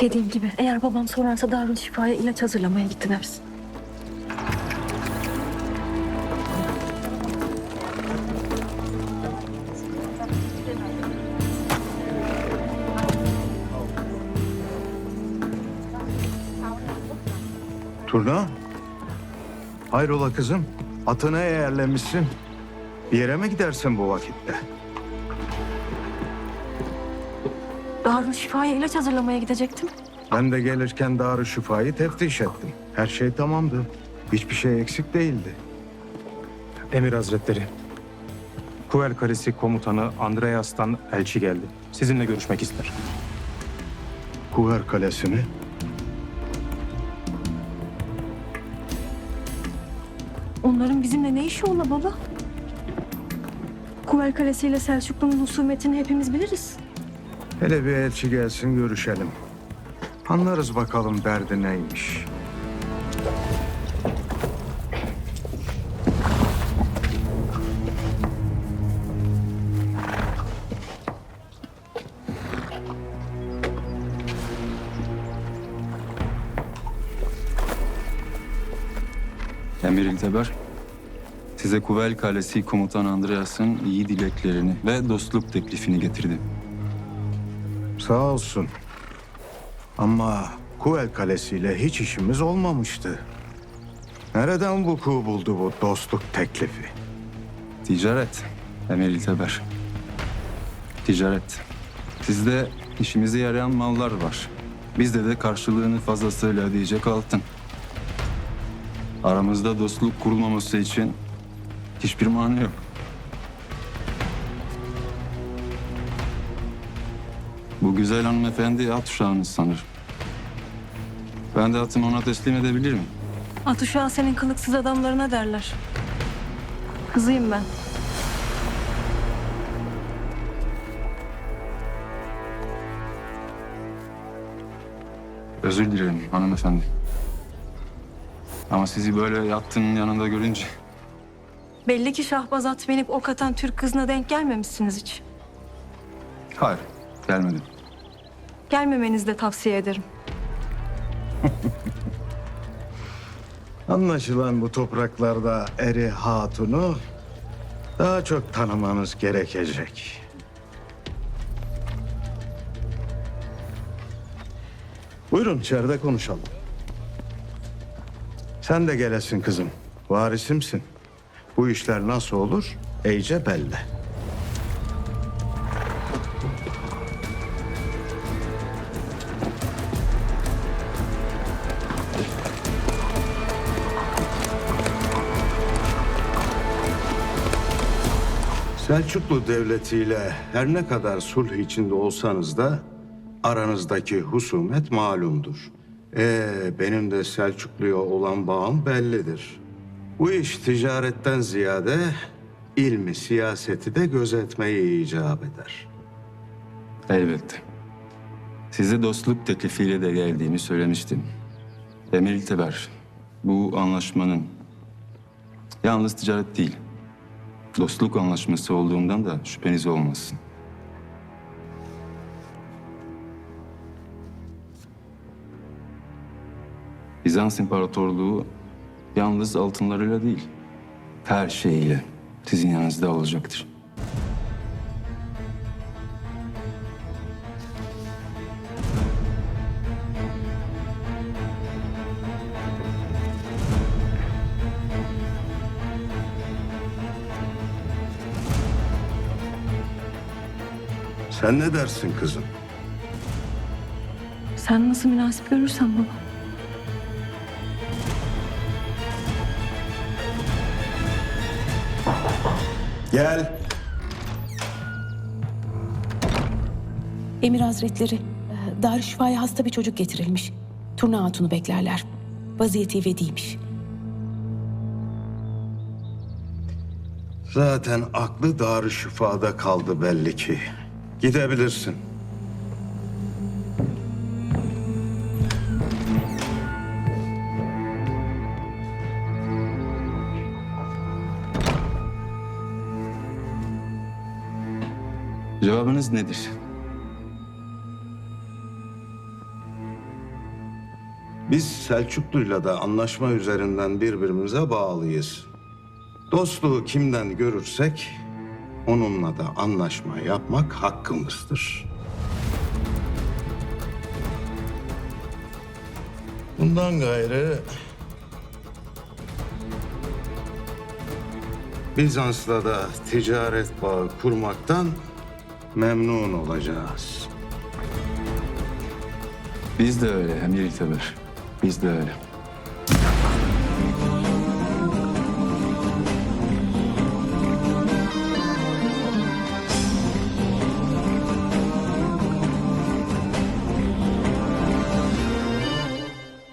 Dediğim gibi eğer babam sorarsa Darül Şifa'ya ilaç hazırlamaya gitti dersin. Turna? Hayrola kızım? Atına eğerlemişsin. Bir yere mi gidersin bu vakitte? Darül Şifa'ya ilaç hazırlamaya gidecektim. Ben de gelirken Darüşşifa'yı teftiş ettim. Her şey tamamdı. Hiçbir şey eksik değildi. Emir Hazretleri. Kuvel Kalesi komutanı Andreas'tan elçi geldi. Sizinle görüşmek ister. Kuver Kalesi mi? Onların bizimle ne işi ola baba? Kuvel Kalesi ile Selçuklu'nun husumetini hepimiz biliriz. Hele bir elçi gelsin görüşelim. Anlarız bakalım derdi neymiş. Emir İlteber, size Kuvel Kalesi Komutan Andreas'ın iyi dileklerini ve dostluk teklifini getirdi. Sağ olsun. Ama Kuvel Kalesi ile hiç işimiz olmamıştı. Nereden vuku buldu bu dostluk teklifi? Ticaret, Emir İlteber. Ticaret. Sizde işimize yarayan mallar var. Bizde de karşılığını fazlasıyla ödeyecek altın. Aramızda dostluk kurulmaması için hiçbir mani yok. Bu güzel hanımefendi at uşağınız sanır. Ben de atımı ona teslim edebilirim. At uşağı senin kılıksız adamlarına derler. Kızıyım ben. Özür dilerim hanımefendi. Ama sizi böyle yattığının yanında görünce Belli ki Şahbaz at binip ok atan Türk kızına denk gelmemişsiniz hiç. hayır gelmedim. Gelmemenizi de tavsiye ederim. Anlaşılan bu topraklarda Eri Hatun'u daha çok tanımanız gerekecek. Buyurun içeride konuşalım. Sen de gelesin kızım. Varisimsin. Bu işler nasıl olur? Eyce belli. Selçuklu Devleti ile her ne kadar sulh içinde olsanız da aranızdaki husumet malumdur. Ee, benim de Selçuklu'ya olan bağım bellidir. Bu iş ticaretten ziyade ilmi, siyaseti de gözetmeyi icap eder. Elbette. Size dostluk teklifiyle de geldiğimi söylemiştim. Emir İlteber, bu anlaşmanın yalnız ticaret değil, dostluk anlaşması olduğundan da şüpheniz olmasın. Bizans İmparatorluğu yalnız altınlarıyla değil, her şeyiyle sizin yanınızda olacaktır. Sen ne dersin kızım? Sen nasıl münasip görürsen baba. Gel. Emir Hazretleri, e, Darüşşifa'ya hasta bir çocuk getirilmiş. Turna Hatun'u beklerler. Vaziyeti ivediymiş. Zaten aklı Darüşşifa'da kaldı belli ki. Gidebilirsin. Cevabınız nedir? Biz Selçuklu'yla da anlaşma üzerinden birbirimize bağlıyız. Dostluğu kimden görürsek onunla da anlaşma yapmak hakkımızdır. Bundan gayrı Bizans'la da ticaret bağı kurmaktan memnun olacağız. Biz de öyle Emir İlteber. Biz de öyle.